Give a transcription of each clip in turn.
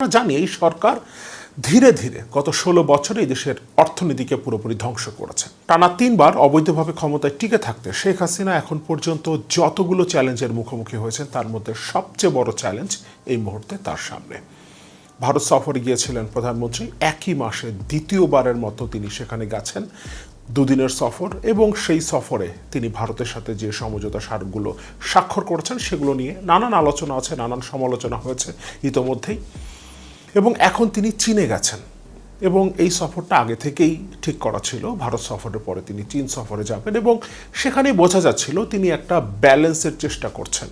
আমরা জানি এই সরকার ধীরে ধীরে গত ষোলো বছরে এই দেশের অর্থনীতিকে পুরোপুরি ধ্বংস করেছে। টানা তিনবার অবৈধভাবে ক্ষমতায় টিকে থাকতে শেখ হাসিনা এখন পর্যন্ত যতগুলো চ্যালেঞ্জের মুখোমুখি হয়েছেন, তার মধ্যে সবচেয়ে বড় চ্যালেঞ্জ এই মুহূর্তে তার সামনে। ভারত সফরে গিয়েছিলেন প্রধানমন্ত্রী, একই মাসে দ্বিতীয়বারের মতো তিনি সেখানে গেছেন। দুদিনের সফর এবং সেই সফরে তিনি ভারতের সাথে যে সমঝোতা স্মারকগুলো স্বাক্ষর করেছেন, সেগুলো নিয়ে নানান আলোচনা আছে, নানান সমালোচনা হয়েছে। ইতোমধ্যেই এবং এখন তিনি চীনে গেছেন। এবং এই সফরটা আগে থেকেই ঠিক করা ছিল। ভারত সফরের পরে তিনি চীন সফরে যাবেন এবং সেখানেই বোঝা যাচ্ছিল তিনি একটা ব্যালেন্সের চেষ্টা করছেন।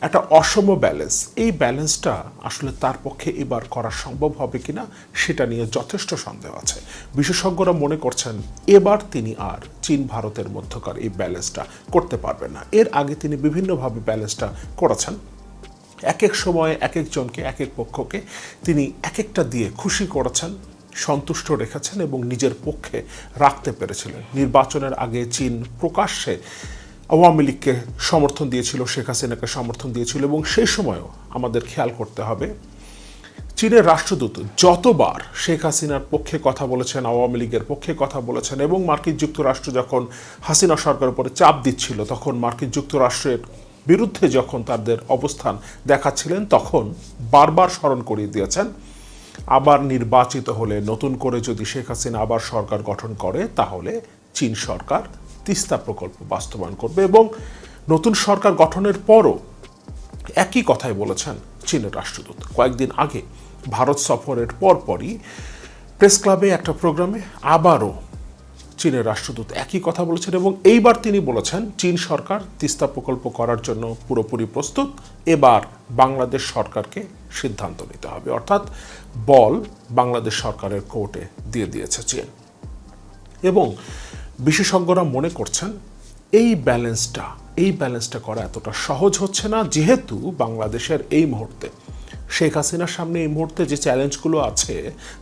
একটা অসম ব্যালেন্স। এই ব্যালেন্সটা আসলে তার পক্ষে এবার করা সম্ভব হবে কিনা সেটা নিয়ে যথেষ্ট সন্দেহ আছে। বিশেষজ্ঞরা মনে করছেন এবার তিনি আর চীন ভারতের মধ্যকার এই ব্যালেন্সটা করতে পারবেন না। এর আগে তিনি বিভিন্নভাবে ব্যালেন্সটা করেছেন। এক এক সময়ে এক একজনকে এক এক পক্ষকে তিনি এক একটা দিয়ে খুশি করেছেন, সন্তুষ্ট রেখেছেন এবং নিজের পক্ষে রাখতে পেরেছিলেন। নির্বাচনের আগে চীন প্রকাশ্যে আওয়ামী লীগকে সমর্থন দিয়েছিল, শেখ হাসিনাকে সমর্থন দিয়েছিল এবং সেই সময়ও আমাদের খেয়াল করতে হবে, চীনের রাষ্ট্রদূত যতবার শেখ হাসিনার পক্ষে কথা বলেছেন, আওয়ামী লীগের পক্ষে কথা বলেছেন এবং মার্কিন যুক্তরাষ্ট্র যখন হাসিনা সরকারের উপরে চাপ দিচ্ছিল, তখন মার্কিন যুক্তরাষ্ট্রের বিরুদ্ধে যখন তাদের অবস্থান দেখাচ্ছিলেন, তখন বারবার স্মরণ করিয়ে দিয়েছেন। আবার নির্বাচিত হলে, নতুন করে যদি শেখ হাসিনা আবার সরকার গঠন করে, তাহলে চীন সরকার তিস্তা প্রকল্প বাস্তবায়ন করবে এবং নতুন সরকার গঠনের পরও একই কথাই বলেছেন চীনের রাষ্ট্রদূত। কয়েকদিন আগে ভারত সফরের পরপরই প্রেস ক্লাবে একটা প্রোগ্রামে আবারও চীনের রাষ্ট্রদূত একই কথা বলেছেন এবং এইবার তিনি বলেছেন, চীন সরকার তিস্তা প্রকল্প করার জন্য পুরোপুরি প্রস্তুত, এবার বাংলাদেশ সরকারকে সিদ্ধান্ত নিতে হবে। অর্থাৎ বল বাংলাদেশ সরকারের কোর্টে দিয়ে দিয়েছে চীন। এবং বিশেষজ্ঞরা মনে করছেন, এই ব্যালেন্সটা এই ব্যালেন্সটা করা এতটা সহজ হচ্ছে না, যেহেতু বাংলাদেশের এই মুহূর্তে, শেখ হাসিনার সামনে এই মুহূর্তে যে চ্যালেঞ্জগুলো আছে,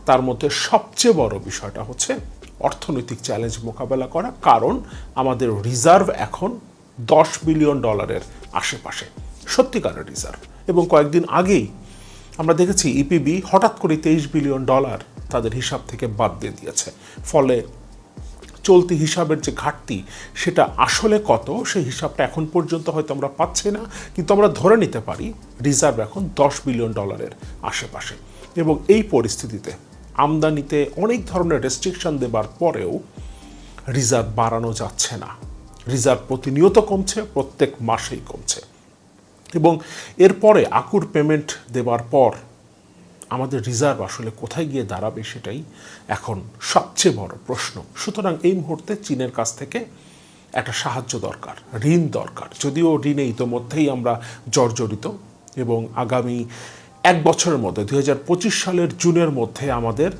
তার মধ্যে সবচেয়ে বড় বিষয়টা হচ্ছে অর্থনৈতিক চ্যালেঞ্জ মোকাবেলা করা, কারণ আমাদের রিজার্ভ এখন দশ বিলিয়ন ডলারের আশেপাশে, সত্যিকারের রিজার্ভ এবং কয়েকদিন আগেই আমরা দেখেছি ইপিবি হঠাৎ করে তেইশ বিলিয়ন ডলার তাদের হিসাব থেকে বাদ দিয়ে দিয়েছে। ফলে চলতি হিসাবের যে ঘাটতি, সেটা আসলে কত, সেই হিসাবটা এখন পর্যন্ত হয়তো আমরা পাচ্ছি না, কিন্তু আমরা ধরে নিতে পারি রিজার্ভ এখন দশ বিলিয়ন ডলারের আশেপাশে। এবং এই পরিস্থিতিতে আমদানিতে অনেক ধরনের রেস্ট্রিকশন দেবার পরেও রিজার্ভ বাড়ানো যাচ্ছে না। রিজার্ভ প্রতিনিয়ত কমছে, প্রত্যেক মাসেই কমছে। এবং এরপরে আকুর পেমেন্ট দেবার পর আমাদের রিজার্ভ আসলে কোথায় গিয়ে দাঁড়াবে সেটাই এখন সবচেয়ে বড় প্রশ্ন। সুতরাং এই মুহূর্তে চীনের কাছ থেকে একটা সাহায্য দরকার, ঋণ দরকার। যদিও ঋণে ইতোমধ্যেই আমরা জর্জরিত এবং আগামী এক বছরের মধ্যে, দুই হাজার পঁচিশ সালের জুনের মধ্যে আমাদের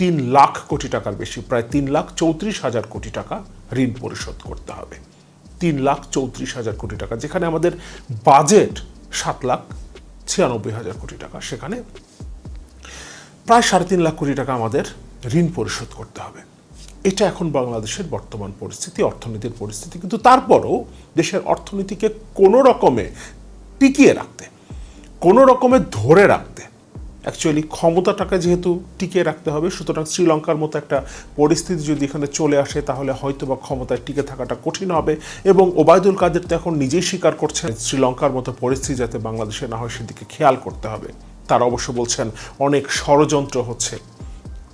তিন লাখ কোটি টাকার বেশি, প্রায় তিন লাখ চৌত্রিশ হাজার কোটি টাকা ঋণ পরিশোধ করতে হবে। তিন লাখ চৌত্রিশ হাজার কোটি টাকা, যেখানে আমাদের বাজেট সাত লাখ ছিয়ানব্বই হাজার কোটি টাকা, সেখানে প্রায় সাড়ে তিন লাখ কোটি টাকা আমাদের ঋণ পরিশোধ করতে হবে। এটা এখন বাংলাদেশের বর্তমান পরিস্থিতি, অর্থনীতির পরিস্থিতি। কিন্তু তারপরও দেশের অর্থনীতিকে কোনো রকমে টিকিয়ে রাখতে কোনো রকমে ধরে রাখতে। অ্যাকচুয়ালি ক্ষমতাটাকে যেহেতু টিকিয়ে রাখতে হবে, সুতরাং শ্রীলঙ্কার মতো একটা পরিস্থিতি যদি এখানে চলে আসে, তাহলে হয়তো বা ক্ষমতায় টিকে থাকাটা কঠিন হবে এবং ওবায়দুল কাদের তো এখন নিজেই স্বীকার করছেন, শ্রীলঙ্কার মতো পরিস্থিতি যাতে বাংলাদেশে না হয় সেদিকে খেয়াল করতে হবে। তারা অবশ্য বলছেন অনেক ষড়যন্ত্র হচ্ছে।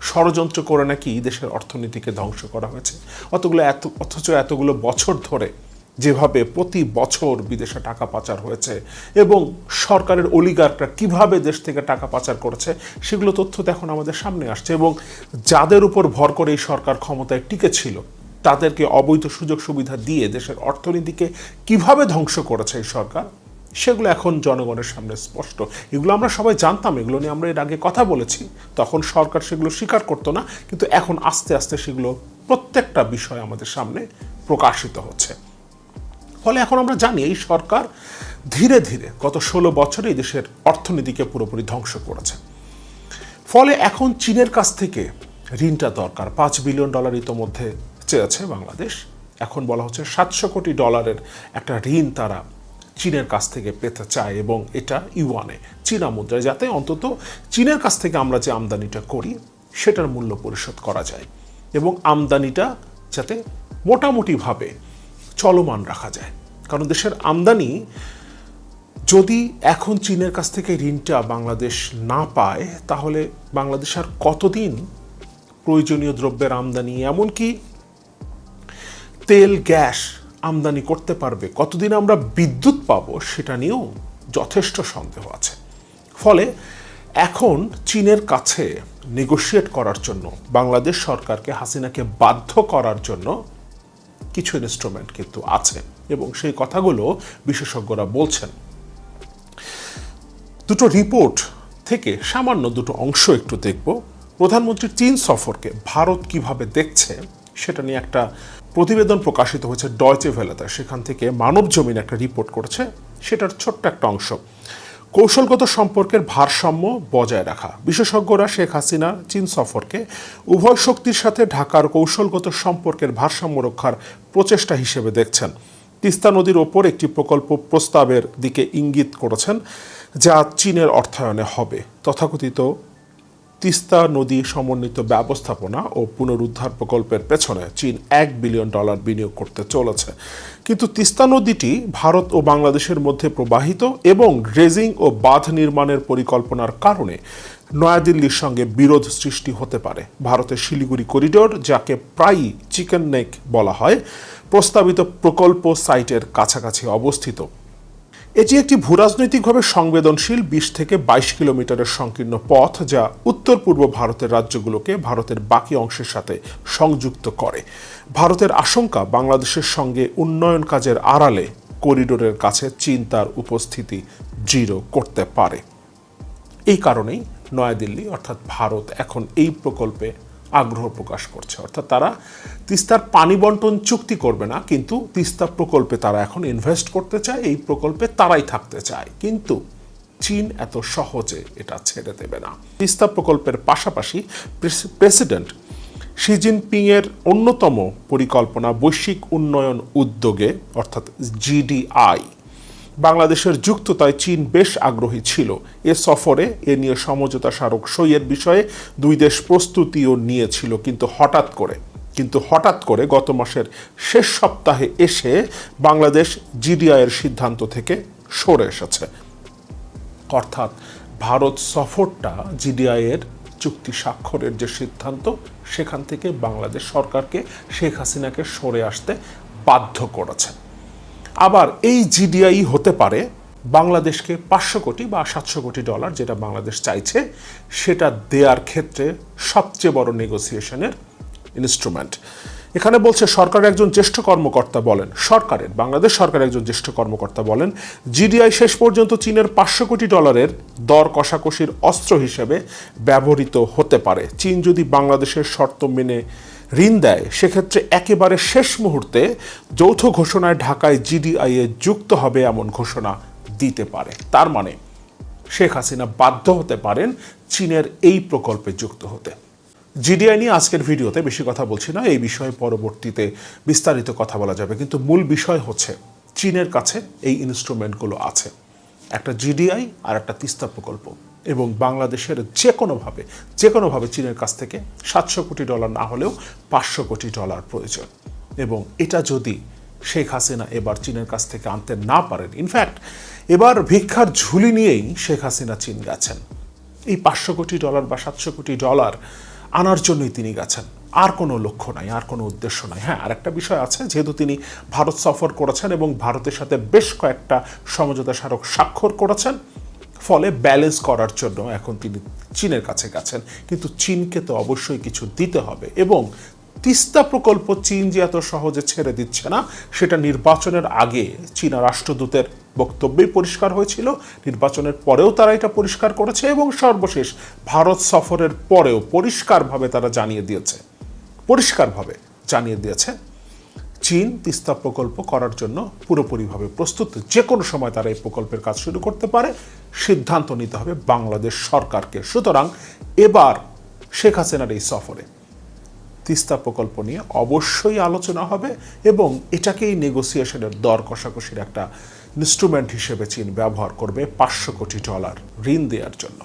ষড়যন্ত্র করে নাকি দেশের অর্থনীতিকে ধ্বংস করা হয়েছে। অতগুলো এত, অথচ এতগুলো বছর ধরে যেভাবে প্রতি বছর বিদেশে টাকা পাচার হয়েছে এবং সরকারের অলিগাররা কীভাবে দেশ থেকে টাকা পাচার করেছে, সেগুলো তথ্য এখন আমাদের সামনে আসছে এবং যাদের উপর ভর করে এই সরকার ক্ষমতায় টিকেছিল, তাদেরকে অবৈধ সুযোগ সুবিধা দিয়ে দেশের অর্থনীতিকে কীভাবে ধ্বংস করেছে এই সরকার, সেগুলো এখন জনগণের সামনে স্পষ্ট। এগুলো আমরা সবাই জানতাম, এগুলো নিয়ে আমরা এর আগে কথা বলেছি। তখন সরকার সেগুলো স্বীকার করতো না, কিন্তু এখন আস্তে আস্তে সেগুলো প্রত্যেকটা বিষয় আমাদের সামনে প্রকাশিত হচ্ছে। ফলে এখন আমরা জানি এই সরকার ধীরে ধীরে গত ষোলো বছরে এই দেশের অর্থনীতিকে পুরোপুরি ধ্বংস করেছে। ফলে এখন চীনের কাছ থেকে ঋণটা দরকার। পাঁচ বিলিয়ন ডলার ইতোমধ্যে চেয়েছে বাংলাদেশ। এখন বলা হচ্ছে সাতশো কোটি ডলারের একটা ঋণ তারা চীনের কাছ থেকে পেতে চায় এবং এটা ইউয়ানে, চীনা মুদ্রায়, যাতে অন্তত চীনের কাছ থেকে আমরা যে আমদানিটা করি, সেটার মূল্য পরিশোধ করা যায়। এবং আমদানিটা যাতে মোটামুটিভাবে চলমান রাখা যায়। কারণ দেশের আমদানি যদি এখন চীনের কাছ থেকে ঋণটা বাংলাদেশ না পায়, তাহলে বাংলাদেশ আর কতদিন প্রয়োজনীয় দ্রব্যের আমদানি, এমনকি তেল, গ্যাস আমদানি করতে পারবে, কতদিন আমরা বিদ্যুৎ পাব সেটা নিয়েও যথেষ্ট সন্দেহ আছে। ফলে এখন চীনের কাছে নেগোশিয়েট করার জন্য, বাংলাদেশ সরকারকে হাসিনাকে বাধ্য করার জন্য কিছু ইনস্ট্রুমেন্ট কিন্তু আছে এবং সেই কথাগুলো বিশেষজ্ঞরা বলছেন। দুটো রিপোর্ট থেকে সামান্য দুটো অংশ একটু দেখব। প্রধানমন্ত্রীর চীন সফরকে ভারত কীভাবে দেখছে, সেটা নিয়ে একটা প্রতিবেদন প্রকাশিত হয়েছে ডয়চে ভেলাতে সেখান থেকে মানব জমিন একটা রিপোর্ট করেছে, সেটার ছোট্ট একটা অংশ। কৌশলগত সম্পর্কের ভারসাম্য বজায় রাখা। বিশেষজ্ঞরা শেখ হাসিনা চীন সফরকে উভয় শক্তির সাথে ঢাকার কৌশলগত সম্পর্কের ভারসাম্য রক্ষার প্রচেষ্টা হিসেবে দেখছেন। তিস্তা নদীর ওপর একটি প্রকল্প প্রস্তাবের দিকে ইঙ্গিত করেছেন যা চীনের অর্থায়নে হবে। তথাকথিত তিস্তা নদী সমন্বিত ব্যবস্থাপনা ও পুনরুদ্ধার প্রকল্পের পেছনে চীন এক বিলিয়ন ডলার বিনিয়োগ করতে চলেছে। কিন্তু তিস্তা নদীটি ভারত ও বাংলাদেশের মধ্যে প্রবাহিত এবং ড্রেজিং ও বাঁধ নির্মাণের পরিকল্পনার কারণে নয়াদিল্লির সঙ্গে বিরোধ সৃষ্টি হতে পারে। ভারতের শিলিগুড়ি করিডোর, যাকে প্রায়ই চিকেন নেক বলা হয়, প্রস্তাবিত প্রকল্প সাইটের কাছাকাছি অবস্থিত। এটি একটি ভূরাজনৈতিকভাবে সংবেদনশীল বিশ থেকে বাইশ কিলোমিটারের সংকীর্ণ পথ যা উত্তর পূর্ব ভারতের রাজ্যগুলোকে ভারতের বাকি অংশের সাথে সংযুক্ত করে। ভারতের আশঙ্কা বাংলাদেশের সঙ্গে উন্নয়ন কাজের আড়ালে করিডোরের কাছে চীন তার উপস্থিতি দৃঢ় করতে পারে। এই কারণেই নয়াদিল্লি, অর্থাৎ ভারত, এখন এই প্রকল্পে আগ্রহ প্রকাশ করছে। অর্থাৎ তারা তিস্তার পানি বন্টন চুক্তি করবে না, কিন্তু তিস্তা প্রকল্পে তারা এখন ইনভেস্ট করতে চায়, এই প্রকল্পে তারাই থাকতে চায়। কিন্তু চীন এত সহজে এটা ছেড়ে দেবে না। তিস্তা প্রকল্পের পাশাপাশি প্রেসিডেন্ট শি জিনপিং এর অন্যতম পরিকল্পনা বৈশ্বিক উন্নয়ন উদ্যোগে, অর্থাৎ জিডিআই বাংলাদেশের যুক্ততায় চীন বেশ আগ্রহী ছিল। এ সফরে এ নিয়ে সমঝোতা স্মারক সইয়ের বিষয়ে দুই দেশ প্রস্তুতিও নিয়েছিল কিন্তু হঠাৎ করে। কিন্তু হঠাৎ করে গত মাসের শেষ সপ্তাহে এসে বাংলাদেশ জিডিআইয়ের সিদ্ধান্ত থেকে সরে এসেছে। অর্থাৎ ভারত সফরটা জিডিআইয়ের চুক্তি স্বাক্ষরের যে সিদ্ধান্ত, সেখান থেকে বাংলাদেশ সরকারকে শেখ হাসিনাকে সরে আসতে বাধ্য করেছে। আবার এই জিডিআই হতে পারে বাংলাদেশকে পাঁচশো কোটি বা সাতশো কোটি ডলার যেটা বাংলাদেশ চাইছে, সেটা দেওয়ার ক্ষেত্রে সবচেয়ে বড় নেগোসিয়েশনের ইনস্ট্রুমেন্ট এখানে বলছে, সরকারের একজন জ্যেষ্ঠ কর্মকর্তা বলেন, সরকারের, বাংলাদেশ সরকারের একজন জ্যেষ্ঠ কর্মকর্তা বলেন জিডিআই শেষ পর্যন্ত চীনের পাঁচশো কোটি ডলারের দর কষাকষির অস্ত্র হিসেবে ব্যবহৃত হতে পারে। চীন যদি বাংলাদেশের শর্ত মেনে ঋণ দেয়, সেক্ষেত্রে একেবারে শেষ মুহূর্তে যৌথ ঘোষণায় ঢাকায় জিডিআই এ যুক্ত হবে এমন ঘোষণা দিতে পারে। তার মানে শেখ হাসিনা বাধ্য হতে পারেন চীনের এই প্রকল্পে যুক্ত হতে। জিডিআই নিয়ে আজকের ভিডিওতে বেশি কথা বলছি না, এই বিষয়ে পরবর্তীতে বিস্তারিত কথা বলা যাবে। কিন্তু মূল বিষয় হচ্ছে চীনের কাছে এই ইনস্ট্রুমেন্টগুলো আছে। একটা জিডিআই আর একটা তিস্তা প্রকল্প। এবং বাংলাদেশের যে কোনোভাবে যে কোনোভাবে চীনের কাছ থেকে সাতশো কোটি ডলার না হলেও পাঁচশো কোটি ডলার প্রয়োজন। এবং এটা যদি শেখ হাসিনা এবার চীনের কাছ থেকে আনতে না পারেন ইনফ্যাক্ট এবার ভিক্ষার ঝুলি নিয়েই শেখ হাসিনা চীন গেছেন। এই পাঁচশো কোটি ডলার বা সাতশো কোটি ডলার আনার জন্যই তিনি গেছেন। আর কোনো লক্ষ্য নাই, আর কোনো উদ্দেশ্য নাই। হ্যাঁ আর একটা বিষয় আছে, যেহেতু তিনি ভারত সফর করেছেন এবং ভারতের সাথে বেশ কয়েকটা সমঝোতা স্মারক স্বাক্ষর করেছেন ফলে ব্যালেন্স করার জন্য এখন তিনি চীনের কাছে গেছেন। কিন্তু চীনকে তো অবশ্যই কিছু দিতে হবে এবং তিস্তা প্রকল্প চীন যে এত সহজে ছেড়ে দিচ্ছে না, সেটা নির্বাচনের আগে চীনা রাষ্ট্রদূতের বক্তব্যেই পরিষ্কার হয়েছিল। নির্বাচনের পরেও তারা এটা পরিষ্কার করেছে এবং সর্বশেষ ভারত সফরের পরেও পরিষ্কারভাবে তারা জানিয়ে দিয়েছে। পরিষ্কারভাবে জানিয়ে দিয়েছে চীন তিস্তা প্রকল্প করার জন্য পুরোপুরিভাবে প্রস্তুত। যে কোনো সময় তারা এই প্রকল্পের কাজ শুরু করতে পারে, সিদ্ধান্ত নিতে হবে বাংলাদেশ সরকারকে। সুতরাং এবার শেখ হাসিনার এই সফরে তিস্তা প্রকল্প নিয়ে অবশ্যই আলোচনা হবে এবং এটাকেই নেগোসিয়েশনের দর কষাকষির একটা ইনস্ট্রুমেন্ট হিসেবে চীন ব্যবহার করবে পাঁচশো কোটি ডলার ঋণ দেওয়ার জন্য।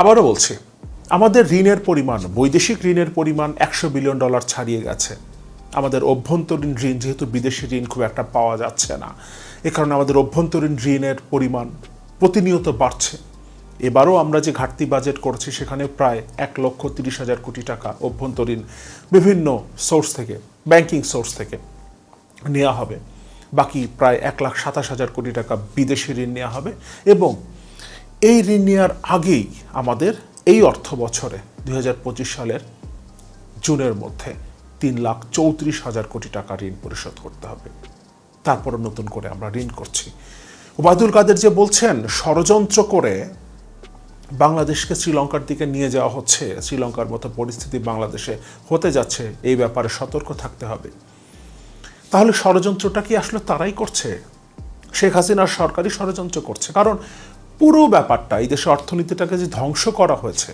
আবারও বলছি, আমাদের ঋণের পরিমাণ, বৈদেশিক ঋণের পরিমাণ একশো বিলিয়ন ডলার ছাড়িয়ে গেছে। আমাদের অভ্যন্তরীণ ঋণ, যেহেতু বিদেশি ঋণ খুব একটা পাওয়া যাচ্ছে না, এ কারণে আমাদের অভ্যন্তরীণ ঋণের পরিমাণ প্রতিনিয়ত বাড়ছে। এবারও আমরা যে ঘাটতি বাজেট করছি, সেখানে প্রায় এক লক্ষ তিরিশ হাজার কোটি টাকা অভ্যন্তরীণ বিভিন্ন সোর্স থেকে ব্যাংকিং সোর্স থেকে নেওয়া হবে। বাকি প্রায় এক লাখ সাতাশ হাজার কোটি টাকা বিদেশি ঋণ নেওয়া হবে এবং এই ঋণ নেওয়ার আগেই আমাদের এই অর্থ বছরে দু হাজার পঁচিশ সালের জুনের মধ্যে তিন লাখ চৌত্রিশ হাজার কোটি টাকা ঋণ পরিশোধ করতে হবে। তারপরে নতুন করে আমরা ঋণ করছি। ওবায়দুল কাদের যে বলছেন, ষড়যন্ত্র করে বাংলাদেশকে শ্রীলঙ্কার দিকে নিয়ে যাওয়া হচ্ছে। শ্রীলঙ্কার মতো পরিস্থিতি বাংলাদেশে হতে যাচ্ছে, এই ব্যাপারে সতর্ক থাকতে হবে। তাহলে ষড়যন্ত্রটা কি আসলে তারাই করছে? শেখ হাসিনার সরকারি ষড়যন্ত্র করছে। কারণ পুরো ব্যাপারটা, এই দেশের অর্থনীতিটাকে যে ধ্বংস করা হয়েছে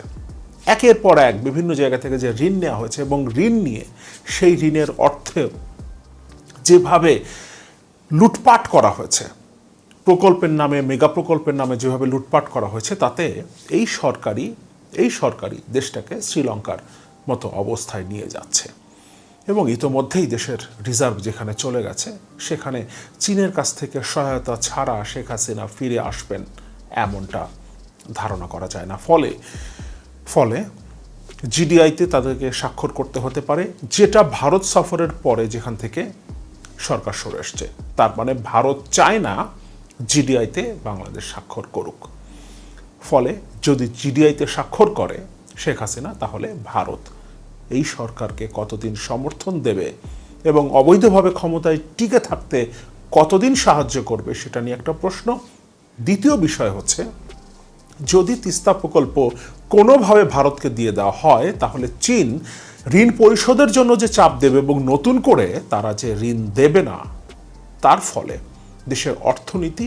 একের পর এক বিভিন্ন জায়গা থেকে যে ঋণ নেওয়া হয়েছে এবং ঋণ নিয়ে সেই ঋণের অর্থে যেভাবে লুটপাট করা হয়েছে, প্রকল্পের নামে, মেগা প্রকল্পের নামে যেভাবে লুটপাট করা হয়েছে, তাতে এই সরকারি এই সরকারি দেশটাকে শ্রীলঙ্কার মতো অবস্থায় নিয়ে যাচ্ছে। এবং ইতোমধ্যেই দেশের রিজার্ভ যেখানে চলে গেছে, সেখানে চীনের কাছ থেকে সহায়তা ছাড়া শেখ হাসিনা ফিরে আসবেন, এমনটা ধারণা করা যায় না। ফলে ফলে জিডিআইতে তাদেরকে স্বাক্ষর করতে হতে পারে, যেটা ভারত সফরের পরে যেখান থেকে সরকার সরে এসছে। তার মানে ভারত চায় না জিডিআইতে বাংলাদেশ স্বাক্ষর করুক। ফলে যদি জিডিআইতে স্বাক্ষর করে শেখ হাসিনা, তাহলে ভারত এই সরকারকে কতদিন সমর্থন দেবে এবং অবৈধভাবে ক্ষমতায় টিকে থাকতে কতদিন সাহায্য করবে, সেটা নিয়ে একটা প্রশ্ন। দ্বিতীয় বিষয় হচ্ছে যদি তিস্তা প্রকল্প কোনোভাবে ভারতকে দিয়ে দেওয়া হয়, তাহলে চীন ঋণ পরিশোধের জন্য যে চাপ দেবে এবং নতুন করে তারা যে ঋণ দেবে না, তার ফলে দেশের অর্থনীতি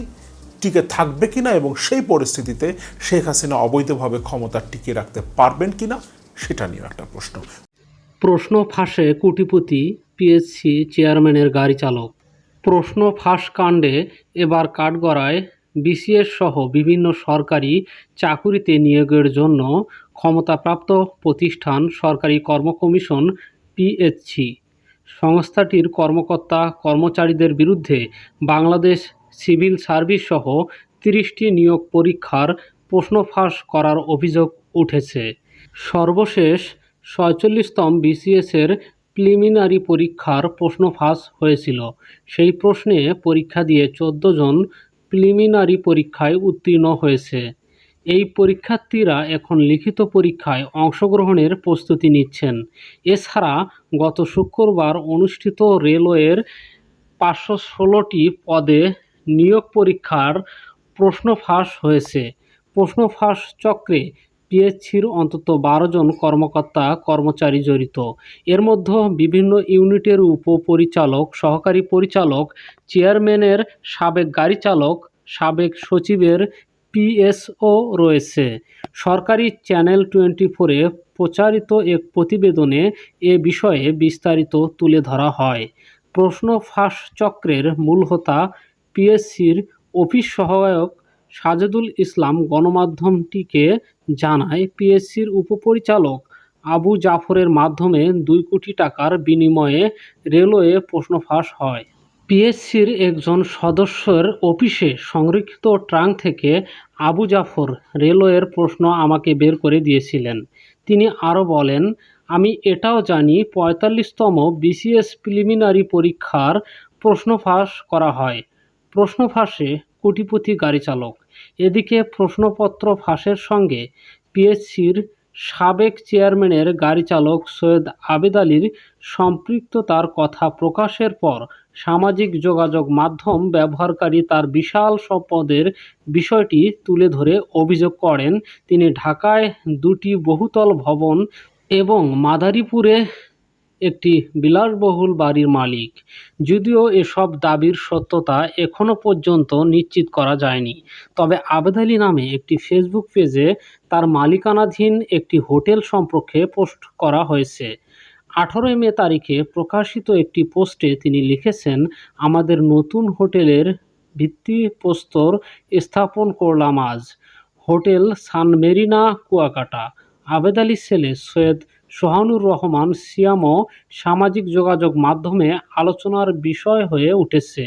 টিকে থাকবে কিনা এবং সেই পরিস্থিতিতে শেখ হাসিনা অবৈধভাবে ক্ষমতা টিকিয়ে রাখতে পারবেন কিনা, সেটা নিয়ে একটা প্রশ্ন। প্রশ্ন ফাঁসে কোটিপতি পিএসসি চেয়ারম্যানের গাড়ি চালক। প্রশ্ন ফাঁস কাণ্ডে এবার কাঠগড়ায় বিসিএস সহ বিভিন্ন সরকারি চাকুরিতে নিয়োগের জন্য ক্ষমতাপ্রাপ্ত প্রতিষ্ঠান সরকারি কর্ম কমিশন পিএসসি সংস্থাটির কর্মকর্তা কর্মচারীদের বিরুদ্ধে বাংলাদেশ সিভিল সার্ভিস সহ তিরিশটি নিয়োগ পরীক্ষার প্রশ্ন ফাঁস করার অভিযোগ উঠেছে। সর্বশেষ ছয়চল্লিশতম বিসিএসের প্রিলিমিনারি পরীক্ষার প্রশ্ন ফাঁস হয়েছিল। সেই প্রশ্নে পরীক্ষা দিয়ে চোদ্দ জন প্রিলিমিনারি পরীক্ষায় উত্তীর্ণ হয়েছে। এই পরীক্ষার্থীরা এখন লিখিত পরীক্ষায় অংশগ্রহণের প্রস্তুতি নিচ্ছেন। এছাড়া গত শুক্রবার অনুষ্ঠিত রেলওয়ের পাঁচশো ষোলোটি পদে নিয়োগ পরীক্ষার প্রশ্ন ফাঁস হয়েছে। প্রশ্ন ফাঁস চক্রে পিএসসির অন্তত বারো জন কর্মকর্তা, কর্মচারী জড়িত। এর মধ্যে বিভিন্ন ইউনিটের উপপরিচালক, সহকারী পরিচালক, চেয়ারম্যানের সাবেক গাড়ি চালক, সাবেক সচিবের পিএসও রয়েছে। সরকারি চ্যানেল টোয়েন্টি ফোরে প্রচারিত এক প্রতিবেদনে এ বিষয়ে বিস্তারিত তুলে ধরা হয়। প্রশ্ন ফাঁস চক্রের মূল হোতা পিএসসির অফিস সহায়ক সাজেদুল ইসলাম গণমাধ্যমটিকে জানায়, পিএসসির উপপরিচালক আবু জাফরের মাধ্যমে দুই কোটি টাকার বিনিময়ে রেলওয়ে প্রশ্ন ফাঁস হয়। পিএসসির একজন সদস্যের অফিসে সংরক্ষিত ট্রাঙ্ক থেকে আবু জাফর রেলওয়ের প্রশ্ন আমাকে বের করে দিয়েছিলেন। তিনি আরও বলেন, আমি এটাও জানি, পঁয়তাল্লিশতম বিসিএস প্রিলিমিনারি পরীক্ষার প্রশ্ন ফাঁস করা হয়। প্রশ্ন ফাঁসে কোটিপতি গাড়ি চালক এদিকে প্রশ্নপত্র ফাঁসের সঙ্গে পিএসসির সাবেক চেয়ারম্যানের গাড়ি চালক সৈয়দ আবেদ আলীর সম্পৃক্ততার কথা প্রকাশের পর সামাজিক যোগাযোগ মাধ্যম ব্যবহারকারী তার বিশাল সম্পদের বিষয়টি তুলে ধরে অভিযোগ করেন। তিনি ঢাকায় দুটি বহুতল ভবন এবং মাদারীপুরে একটি বিলাসবহুল বাড়ির মালিক। যদিও এসব দাবির সত্যতা এখনও পর্যন্ত নিশ্চিত করা যায়নি। তবে আবেদ আলী নামে একটি ফেসবুক পেজে তার মালিকানাধীন একটি হোটেল সম্পর্কে পোস্ট করা হয়েছে। আঠারোই মে তারিখে প্রকাশিত একটি পোস্টে তিনি লিখেছেন, আমাদের নতুন হোটেলের ভিত্তিপ্রস্তর স্থাপন করলাম আজ। Hotel sun marina, Kuakata. Abed Ali ছেলে সৈয়দ সোহানুর রহমান সিয়ামও সামাজিক যোগাযোগ মাধ্যমে আলোচনার বিষয় হয়ে উঠেছে।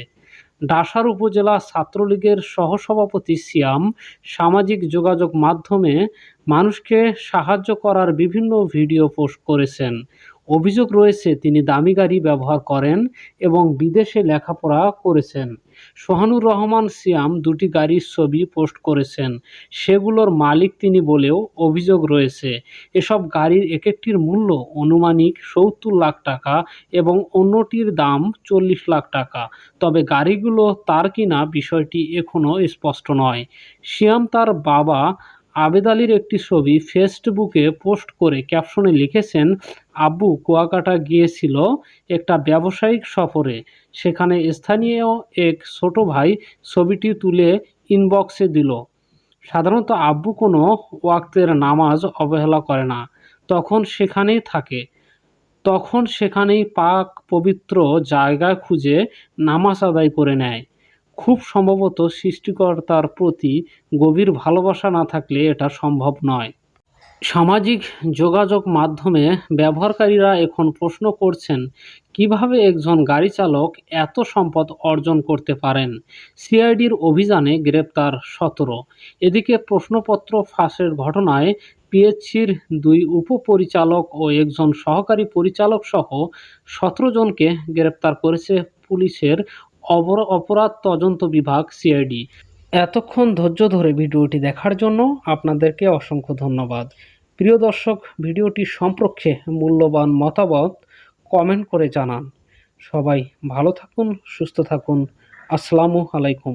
ডাসার উপজেলা ছাত্রলীগের সহসভাপতি সিয়াম সামাজিক যোগাযোগ মাধ্যমে মানুষকে সাহায্য করার বিভিন্ন ভিডিও পোস্ট করেছেন। অভিযোগ রয়েছে, তিনি দামি গাড়ি ব্যবহার করেন এবং বিদেশে লেখাপড়া করেছেন। সোহানুর রহমান সিয়াম দুটি গাড়ির ছবি পোস্ট করেছেন। সেগুলোর মালিক তিনি বলেও অভিযোগ রয়েছে, এসব গাড়ির এক একটির মূল্য অনুমানিক সত্তর লাখ টাকা এবং অন্যটির দাম চল্লিশ লাখ টাকা। তবে গাড়িগুলো তার কিনা বিষয়টি এখনও স্পষ্ট নয়। সিয়াম তার বাবা আবেদ আলীর একটি ছবি ফেসবুকে পোস্ট করে ক্যাপশনে লিখেছেন, আব্বু কুয়াকাটা গিয়েছিল একটা ব্যবসায়িক সফরে। সেখানে স্থানীয় এক ছোট ভাই ছবিটি তুলে ইনবক্সে দিল। সাধারণত আব্বু কোনো ওয়াক্তের নামাজ অবহেলা করে না। তখন সেখানেই থাকে। তখন সেখানেই পাক পবিত্র জায়গা খুঁজে নামাজ আদায় করে নেয়। খুব সম্ভবত সৃষ্টিকর্তার প্রতি গভীর ভালোবাসা না থাকলে এটা সম্ভব নয়। সামাজিক যোগাযোগ মাধ্যমে ব্যবহারকারীরা এখন প্রশ্ন করছেন, কীভাবে একজন গাড়ি চালক এত সম্পদ অর্জন করতে পারেন? সিআইডির অভিযানে গ্রেপ্তার সতেরো। এদিকে প্রশ্নপত্র ফাঁসের ঘটনায় পিএইচসির দুই উপপরিচালক ও একজন সহকারী পরিচালক সহ সতেরো জনকে গ্রেপ্তার করেছে পুলিশের অপরাধ তদন্ত বিভাগ সিআইডি এতক্ষণ ধৈর্য ধরে ভিডিওটি দেখার জন্য আপনাদেরকে অসংখ্য ধন্যবাদ। প্রিয় দর্শক, ভিডিওটি সম্পর্কে মূল্যবান মতামত কমেন্ট করে জানান। সবাই ভালো থাকুন, সুস্থ থাকুন। আসসালামু আলাইকুম।